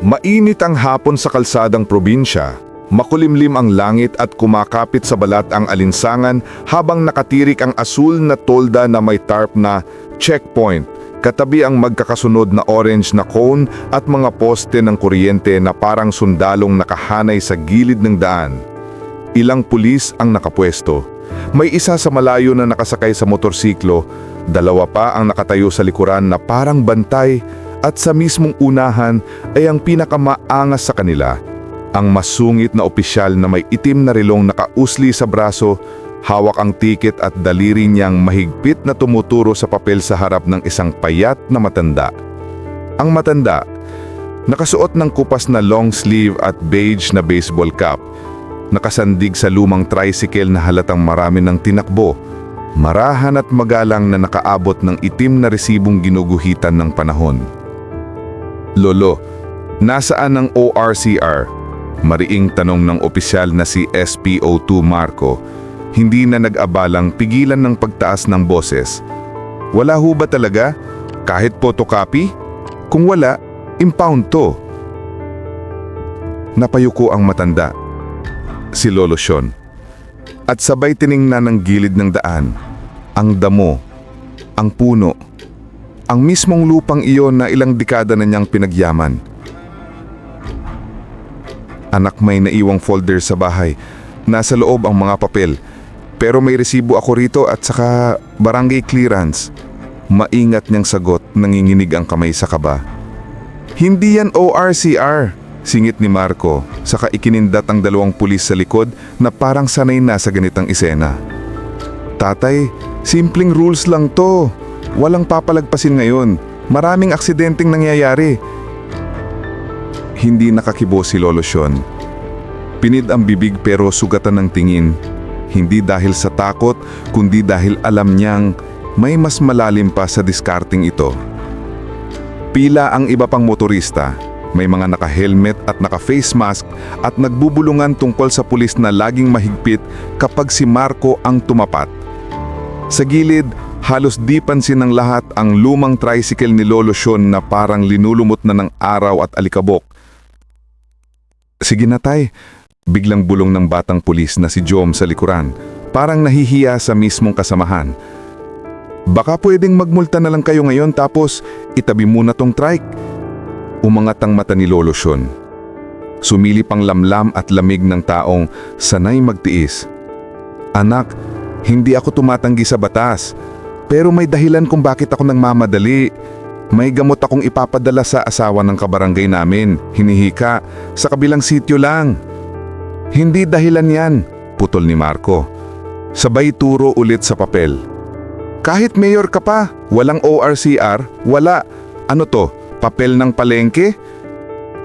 Mainit ang hapon sa kalsadang probinsya. Makulimlim ang langit at kumakapit sa balat ang alinsangan habang nakatirik ang asul na tolda na may tarp na checkpoint. Katabi ang magkakasunod na orange na cone at mga poste ng kuryente na parang sundalong nakahanay sa gilid ng daan. Ilang pulis ang nakapwesto. May isa sa malayo na nakasakay sa motorsiklo, dalawa pa ang nakatayo sa likuran na parang bantay at sa mismong unahan ay ang pinakamaangas sa kanila. Ang masungit na opisyal na may itim na rilong nakausli sa braso, hawak ang tiket at daliri niyang mahigpit na tumuturo sa papel sa harap ng isang payat na matanda. Ang matanda, nakasuot ng kupas na long sleeve at beige na baseball cap, nakasandig sa lumang tricycle na halatang marami ng tinakbo, marahan at magalang na nakaabot ng itim na resibong ginuguhitan ng panahon. Lolo, nasaan ang ORCR? Mariing tanong ng opisyal na si SPO2 Marco, hindi na nag-abalang pigilan ng pagtaas ng boses. Wala ho ba talaga? Kahit photocopy? Kung wala, impound to. Napayuko ang matanda. Si Lolo Sean. At sabay tiningnan ng gilid ng daan. Ang damo. Ang puno. Ang mismong lupang iyon na ilang dekada na niyang pinagyaman. Anak may naiwang folder sa bahay. Nasa loob ang mga papel. Pero may resibo ako rito at saka barangay clearance. Maingat niyang sagot, nanginginig ang kamay sa kaba. Hindi yan ORCR, singit ni Marco, saka ikinindat ang dalawang pulis sa likod na parang sanay na sa ganitang isena. Tatay, simpleng rules lang to. Walang papalagpasin ngayon. Maraming aksidenteng nangyayari. Hindi nakakibo si Lolo Sean. Pinid ang bibig pero sugatan ng tingin. Hindi dahil sa takot, kundi dahil alam niyang may mas malalim pa sa diskarting ito. Pila ang iba pang motorista. May mga naka-helmet at naka-face mask at nagbubulungan tungkol sa pulis na laging mahigpit kapag si Marco ang tumapat. Sa gilid, halos di pansin ng lahat ang lumang tricycle ni Lolo Sean na parang linulumot na ng araw at alikabok. Sige na tay, biglang bulong ng batang pulis na si Jom sa likuran, parang nahihiya sa mismong kasamahan. Baka pwedeng magmulta na lang kayo ngayon tapos itabi muna tong trike. Umangat ang mata ni Lolo Sean. Sumilip ang lamlam at lamig ng taong sanay magtiis. Anak, hindi ako tumatanggi sa batas. Pero may dahilan kung bakit ako nagmamadali. May gamot akong ipapadala sa asawa ng kabarangay namin, hinihika, sa kabilang sityo lang. Hindi dahilan yan, putol ni Marco. Sabay turo ulit sa papel. Kahit mayor ka pa, walang ORCR, wala. Ano to, papel ng palengke?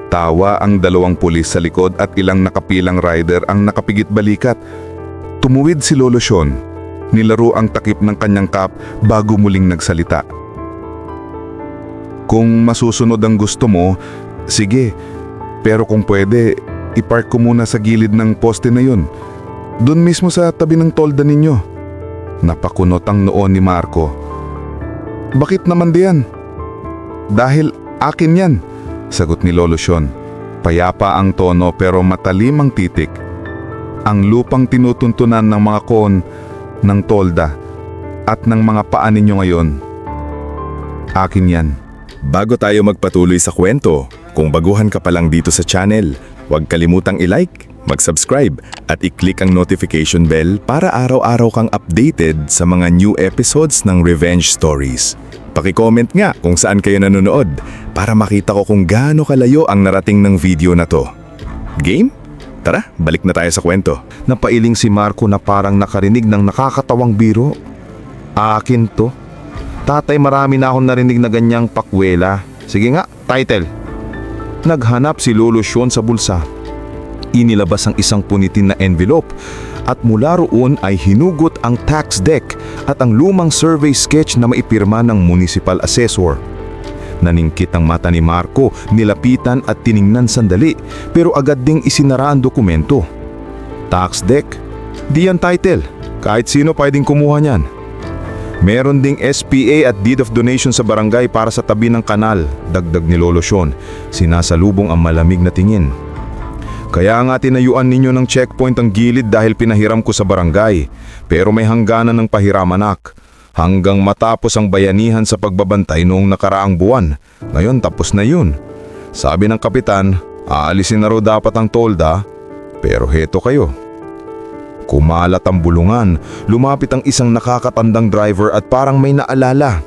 Tawa ang dalawang pulis sa likod at ilang nakapilang rider ang nakapigit balikat. Tumuwid si Lolo Sean. Nilaro ang takip ng kanyang kap bago muling nagsalita. Kung masusunod ang gusto mo, sige. Pero kung pwede, ipark ko muna sa gilid ng poste na yun. Doon mismo sa tabi ng tolda ninyo. Napakunot ang noon ni Marco. Bakit naman diyan? Dahil akin yan, sagot ni Lolo Sean. Payapa ang tono pero matalim ang titik. Ang lupang tinutuntunan ng mga kon ng tolda at ng mga paa ninyo ngayon. Akin yan. Bago tayo magpatuloy sa kwento, kung baguhan ka pa lang dito sa channel, huwag kalimutang i-like, mag-subscribe at i-click ang notification bell para araw-araw kang updated sa mga new episodes ng Revenge Stories. Paki-comment nga kung saan kayo nanonood para makita ko kung gaano kalayo ang narating ng video na to. Game? Tara, balik na tayo sa kwento. Napailing si Marco na parang nakarinig ng nakakatawang biro. Akin to. Tatay marami na akong narinig na ganyang pakwela. Sige nga, title. Naghanap si Lolo Sean sa bulsa. Inilabas ang isang punitin na envelope at mula roon ay hinugot ang tax deck at ang lumang survey sketch na maipirma ng municipal assessor. Naningkit ang mata ni Marco, nilapitan at tiningnan sandali pero agad ding isinara ang dokumento. Tax deck? Di yan title. Kahit sino pwedeng kumuha niyan. Meron ding SPA at deed of donation sa barangay para sa tabi ng kanal, dagdag ni Lolo Sean. Sinasalubong ang malamig na tingin. Kaya nga tinayuan ninyo ng checkpoint ang gilid dahil pinahiram ko sa barangay. Pero may hangganan ng pahiram anak. Hanggang matapos ang bayanihan sa pagbabantay noong nakaraang buwan. Ngayon tapos na yun. Sabi ng kapitan, aalisin na raw dapat ang tolda. Pero heto kayo. Kumalat ang bulungan, lumapit ang isang nakakatandang driver at parang may naalala.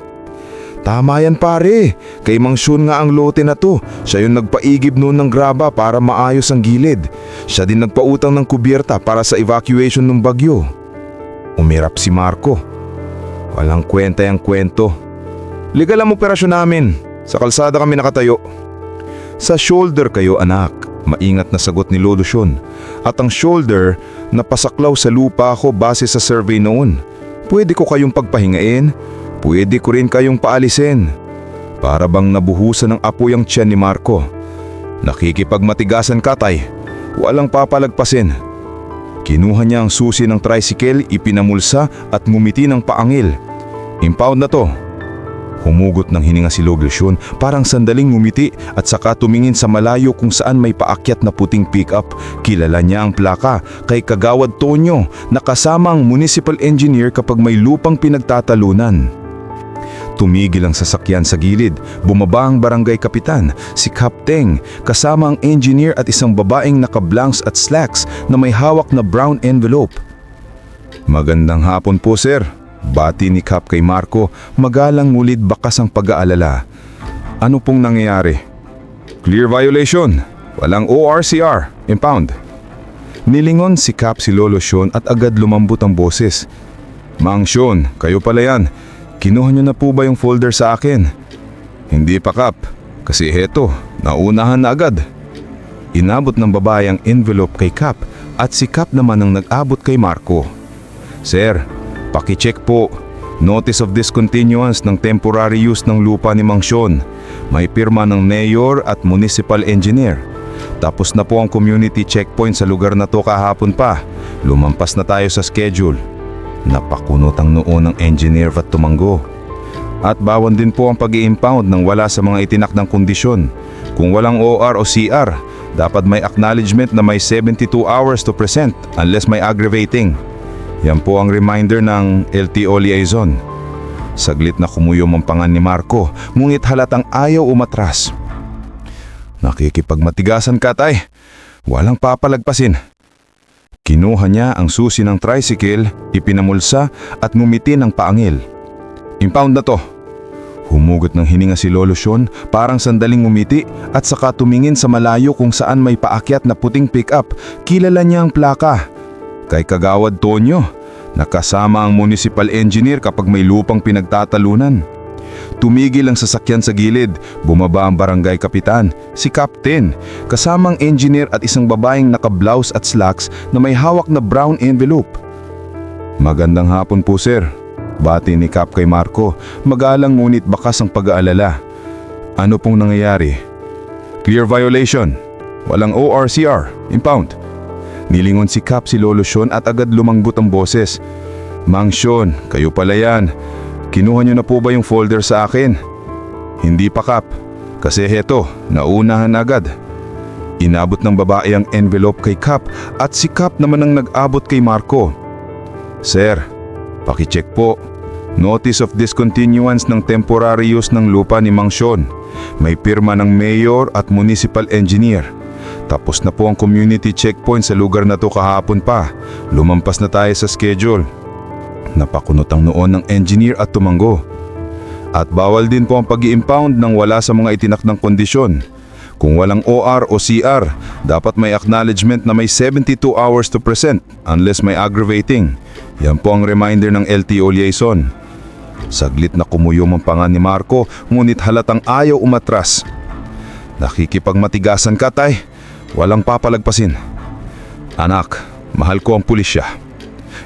Tama yan pare, kay Mang Shun nga ang lote na to. Siya yung nagpaigib noon ng graba para maayos ang gilid. Siya din nagpautang ng kubyerta para sa evacuation ng bagyo. Umirap si Marco. Walang kwenta yung kwento. Legal ang operasyon namin. Sa kalsada kami nakatayo. Sa shoulder kayo anak, maingat na sagot ni Lolo Shun. At ang shoulder, napasaklaw sa lupa ako base sa survey noon. Pwede ko kayong pagpahingain, pwede ko rin kayong paalisin. Para bang nabuhusan ng apoy ang tiyan ni Marco. Nakikipagmatigasan ka tay, walang papalagpasin. Kinuha niya ang susi ng tricycle, ipinamulsa at ngumiti ng paangil. Impound na to. Humugot ng hininga si Loglusyon, parang sandaling ngumiti at saka tumingin sa malayo kung saan may paakyat na puting pickup. Kilala niya ang plaka kay Kagawad Tonyo na kasama ang municipal engineer kapag may lupang pinagtatalunan. Tumigil ang sasakyan sa gilid, bumaba ang barangay kapitan, si Kapteng, kasama ang engineer at isang babaeng naka-blanks at slacks na may hawak na brown envelope. Magandang hapon po sir. Bati ni Kap kay Marco, magalang ngulit bakas ang pag-aalala. Ano pong nangyayari? Clear violation. Walang ORCR. Impound. Nilingon si Kap si Lolo Sean at agad lumambot ang boses. Mang Sean, kayo pala yan. Kinuha niyo na po ba yung folder sa akin? Hindi pa Kap. Kasi heto, naunahan na agad. Inabot ng babae ang envelope kay Kap at si Kap naman ang nag-abot kay Marco. Sir, pakicheck po. Notice of discontinuance ng temporary use ng lupa ni Mang Sean. May pirma ng mayor at municipal engineer. Tapos na po ang community checkpoint sa lugar na to kahapon pa. Lumampas na tayo sa schedule. Napakunot ang noo ng engineer at tumanggo. At bawan din po ang pag impound ng wala sa mga itinakdang kondisyon. Kung walang OR o CR, dapat may acknowledgement na may 72 hours to present unless may aggravating. Yan po ang reminder ng LTO liaison. Saglit na kumuyom ang pangan ni Marco, ngunit halatang ayaw umatras. Nakikipagmatigasan ka tay. Walang papalagpasin. Kinuha niya ang susi ng tricycle, ipinamulsa at ngumiti ng paangil. Impound na to. Humugot ng hininga si Lolo Sean, parang sandaling ngumiti at saka tumingin sa malayo kung saan may paakyat na puting pick-up. Kilala niya ang plaka. Kay Kagawad Tonyo, nakasama ang municipal engineer kapag may lupang pinagtatalunan. Tumigil ang sasakyan sa gilid, bumaba ang barangay kapitan, si Captain, kasamang engineer at isang babaeng naka-blouse at slacks na may hawak na brown envelope. Magandang hapon po sir. Bati ni Cap kay Marco, magalang ngunit bakas ang pag-aalala. Ano pong nangyayari? Clear violation. Walang ORCR. Impound. Nilingon si Cap si Lolo Sean at agad lumangbot ang boses. Mang Sean, kayo pala yan. Kinuha niyo na po ba yung folder sa akin? Hindi pa Cap. Kasi heto, naunahan agad. Inabot ng babae ang envelope kay Cap at si Cap naman ang nag-abot kay Marco. Sir, pakicheck po. Notice of discontinuance ng temporary use ng lupa ni Mang Sean. May pirma ng mayor at municipal engineer. Tapos na po ang community checkpoint sa lugar na to kahapon pa. Lumampas na tayo sa schedule. Napakunot ang noon ng engineer at tumanggo. At bawal din po ang pag impound ng wala sa mga itinakdang kondisyon. Kung walang OR o CR, dapat may acknowledgement na may 72 hours to present unless may aggravating. Yan po ang reminder ng LTO liaison. Saglit na kumuyom ang pangan ni Marco, ngunit halatang ayaw umatras. Nakikipagmatigasan ka, tay. Walang papalagpasin. Anak, mahal ko ang pulisya.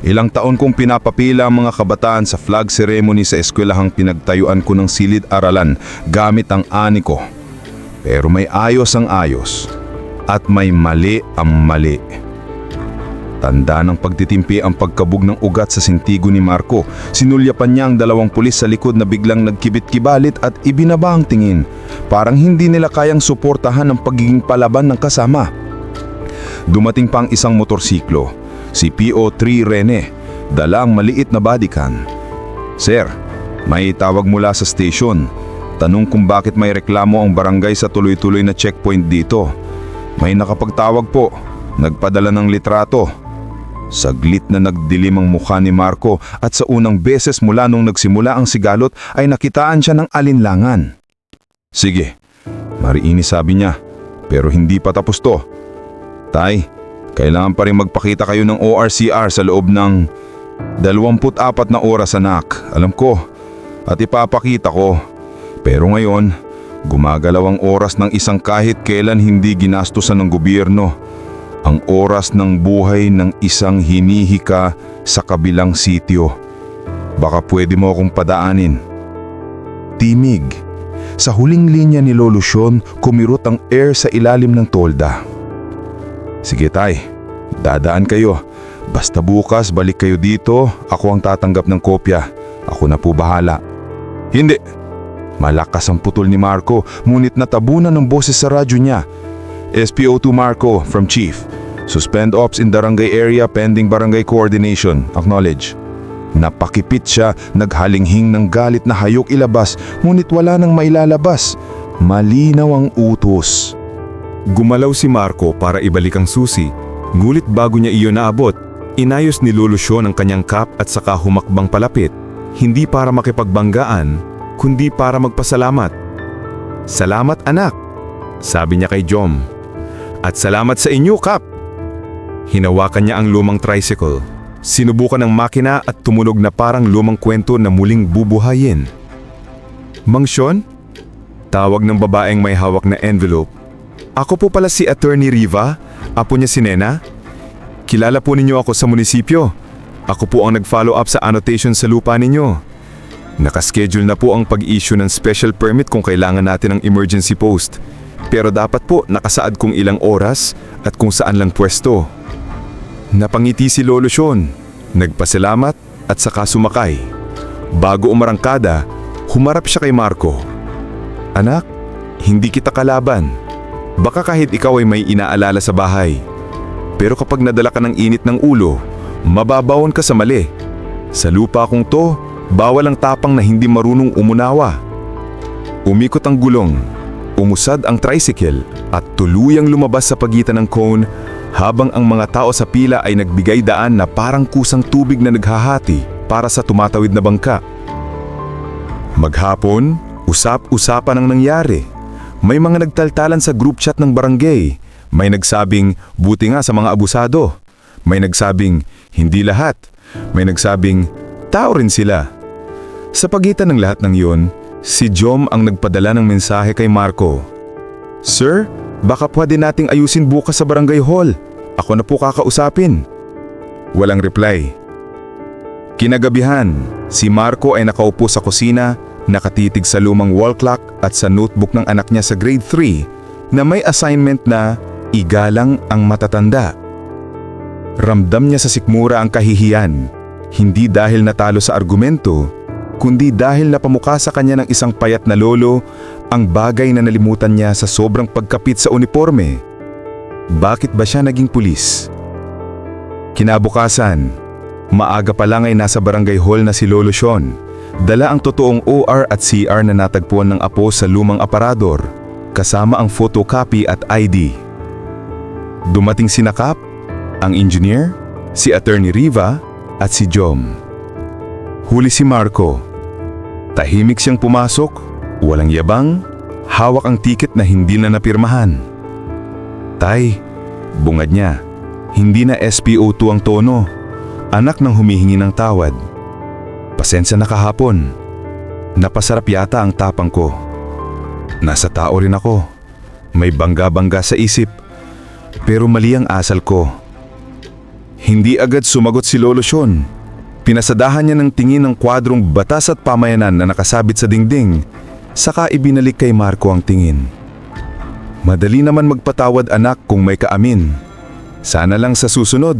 Ilang taon kong pinapapila ang mga kabataan sa flag ceremony sa eskwelahang pinagtayuan ko ng silid-aralan gamit ang ani ko. Pero may ayos ang ayos at may mali ang mali. Tanda ng pagtitimpi ang pagkabog ng ugat sa sintigo ni Marco. Sinulyapan niya ang dalawang pulis sa likod na biglang nagkibit-kibalit at ibinaba ang tingin. Parang hindi nila kayang suportahan ang pagiging palaban ng kasama. Dumating pa ang isang motorsiklo, si PO3 Rene, dala ang maliit na bodycan. Sir, may tawag mula sa station. Tanong kung bakit may reklamo ang barangay sa tuloy-tuloy na checkpoint dito. May nakapagtawag po, nagpadala ng litrato. Saglit na nagdilim ang mukha ni Marco at sa unang beses mula nung nagsimula ang sigalot ay nakitaan siya ng alinlangan. Sige, mariini sabi niya, pero hindi pa tapos to. Tay, kailangan pa rin magpakita kayo ng ORCR sa loob ng 24 na oras anak. Alam ko. At ipapakita ko. Pero ngayon, gumagalaw ang oras ng isang kahit kailan hindi ginastusan ng gobyerno. Ang oras ng buhay ng isang hinihika sa kabilang sityo. Baka pwede mo akong padaanin. Timig. Sa huling linya ni Lolo Sean, kumirot ang air sa ilalim ng tolda. Sige tay, dadaan kayo. Basta bukas balik kayo dito, ako ang tatanggap ng kopya. Ako na po bahala. Hindi. Malakas ang putol ni Marco, ngunit natabunan ng boses sa radyo niya. SPO2 Marco from Chief. Suspend ops in barangay area pending barangay coordination. Acknowledge. Napakipit siya, naghalinghing ng galit na hayok ilabas, ngunit wala nang mailalabas. Malinaw ang utos. Gumalaw si Marco para ibalik ang susi, ngulit bago niya iyon naabot, inayos ni Lolo Sean ang kanyang cap at saka humakbang palapit, hindi para makipagbanggaan, kundi para magpasalamat. Salamat anak, sabi niya kay Jom. At salamat sa inyo, Kap. Hinawakan niya ang lumang tricycle. Sinubukan ng makina at tumunog na parang lumang kwento na muling bubuhayin. Mang Sean? Tawag ng babaeng may hawak na envelope ako po pala si Attorney Riva, apo niya si Nena. Kilala po ninyo ako sa munisipyo. Ako po ang nag-follow up sa annotation sa lupa ninyo. Nakaschedule na po ang pag-issue ng special permit kung kailangan natin ng emergency post. Pero dapat po nakasaad kung ilang oras at kung saan lang pwesto. Napangiti si Lolo Sean, nagpasalamat at saka sumakay. Bago umarangkada, humarap siya kay Marco. Anak, hindi kita kalaban. Baka kahit ikaw ay may inaalala sa bahay. Pero kapag nadala ka ng init ng ulo, mababawon ka sa mali. Sa lupa kong to, bawal ang tapang na hindi marunong umunawa. Umikot ang gulong, umusad ang tricycle at tuluyang lumabas sa pagitan ng cone habang ang mga tao sa pila ay nagbigay daan na parang kusang tubig na naghahati para sa tumatawid na bangka. Maghapon, usap-usapan ang nangyari. May mga nagtaltalan sa group chat ng barangay. May nagsabing, buti nga sa mga abusado. May nagsabing, hindi lahat. May nagsabing, tao rin sila. Sa pagitan ng lahat ng yon, si Jom ang nagpadala ng mensahe kay Marco. Sir, baka pwede nating ayusin bukas sa barangay hall. Ako na po kakausapin. Walang reply. Kinagabihan, si Marco ay nakaupo sa kusina, nakatitig sa lumang wall clock at sa notebook ng anak niya sa grade 3 na may assignment na igalang ang matatanda. Ramdam niya sa sikmura ang kahihiyan, hindi dahil natalo sa argumento, kundi dahil napamuka sa kanya ng isang payat na lolo ang bagay na nalimutan niya sa sobrang pagkapit sa uniforme. Bakit ba siya naging pulis? Kinabukasan, maaga pa lang ay nasa barangay hall na si Lolo Sean. Dala ang totoong OR at CR na natagpuan ng apo sa lumang aparador, kasama ang photocopy at ID. Dumating si Nakap, ang engineer, si Attorney Riva at si Jom. Huli si Marco. Tahimik siyang pumasok, walang yabang, hawak ang tiket na hindi na napirmahan. Tay, bungad niya, hindi na SPO2 ang tono, anak ng humihingi ng tawad. Pasensya na kahapon. Napasarap yata ang tapang ko. Nasa tao rin ako. May bangga-bangga sa isip. Pero mali ang asal ko. Hindi agad sumagot si Lolo Sean. Pinasadahan niya ng tingin ng kwadrong batas at pamayanan na nakasabit sa dingding. Saka ibinalik kay Marco ang tingin. Madali naman magpatawad anak kung may kaamin. Sana lang sa susunod,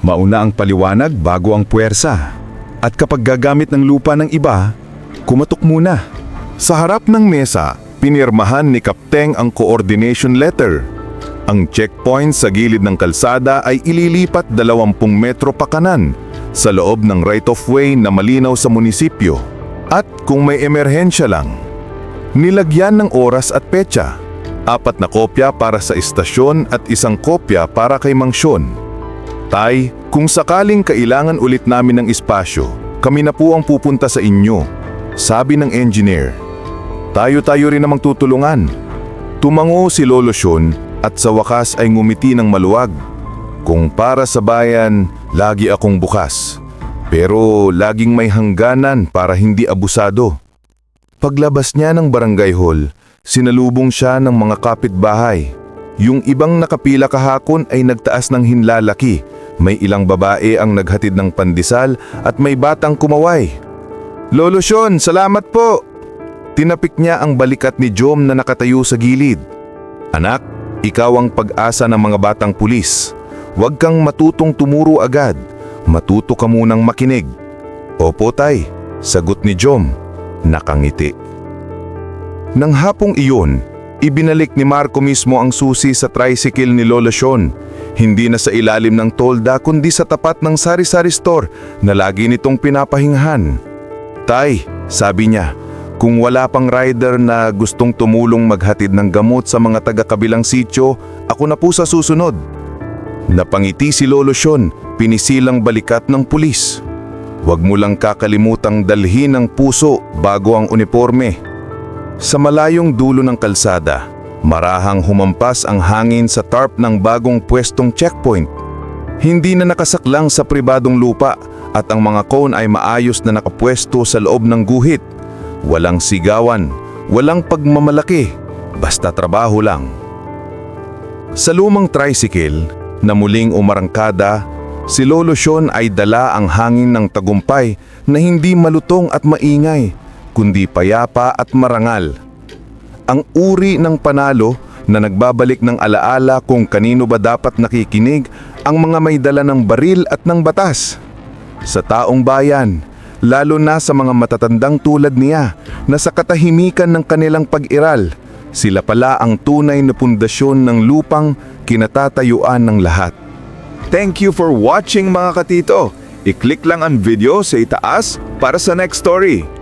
Mauna ang paliwanag bago ang puwersa. At kapag gagamit ng lupa ng iba, kumatok muna. Sa harap ng mesa, pinirmahan ni Kapteng ang coordination letter. Ang checkpoint sa gilid ng kalsada ay ililipat 20 metro pa kanan sa loob ng right-of-way na malinaw sa munisipyo. At kung may emerhensya lang, nilagyan ng oras at petsa. Apat na kopya para sa istasyon at isang kopya para kay Mangsyon. Tay, kung sakaling kailangan ulit namin ng espasyo, kami na po ang pupunta sa inyo, sabi ng engineer. Tayo-tayo rin namang tutulungan. Tumango si Lolo Sean at sa wakas ay ngumiti ng maluwag. Kung para sa bayan, lagi akong bukas. Pero laging may hangganan para hindi abusado. Paglabas niya ng barangay hall, sinalubong siya ng mga kapitbahay. Yung ibang nakapila kahakon ay nagtaas ng hinlalaki. May ilang babae ang naghatid ng pandesal at may batang kumaway. Lolo Sean, salamat po! Tinapik niya ang balikat ni Jom na nakatayo sa gilid. Anak, ikaw ang pag-asa ng mga batang pulis. Huwag kang matutong tumuro agad. Matuto ka munang makinig. Opo tay, sagot ni Jom. Nakangiti. Nang hapong iyon, ibinalik ni Marco mismo ang susi sa tricycle ni Lola Sean. Hindi na sa ilalim ng tolda kundi sa tapat ng sari-sari store na lagi nitong pinapahinghan. Tay, sabi niya, kung wala pang rider na gustong tumulong maghatid ng gamot sa mga taga-kabilang sityo, ako na po sa susunod. Napangiti si Lolo Sean, pinisilang balikat ng pulis. Huwag mo lang kakalimutang dalhin ang puso bago ang uniforme. Sa malayong dulo ng kalsada, marahang humampas ang hangin sa tarp ng bagong pwestong checkpoint. Hindi na nakasaklang sa pribadong lupa at ang mga cone ay maayos na nakapwesto sa loob ng guhit. Walang sigawan, walang pagmamalaki, basta trabaho lang. Sa lumang tricycle na muling umarangkada, si Lolo Sean ay dala ang hangin ng tagumpay na hindi malutong at maingay, kundi payapa at marangal. Ang uri ng panalo na nagbabalik ng alaala kung kanino ba dapat nakikinig ang mga may dala ng baril at ng batas. Sa taong bayan, lalo na sa mga matatandang tulad niya na sa katahimikan ng kanilang pag-iral, sila pala ang tunay na pundasyon ng lupang kinatatayuan ng lahat. Thank you for watching mga katito. I-click lang ang video sa itaas para sa next story.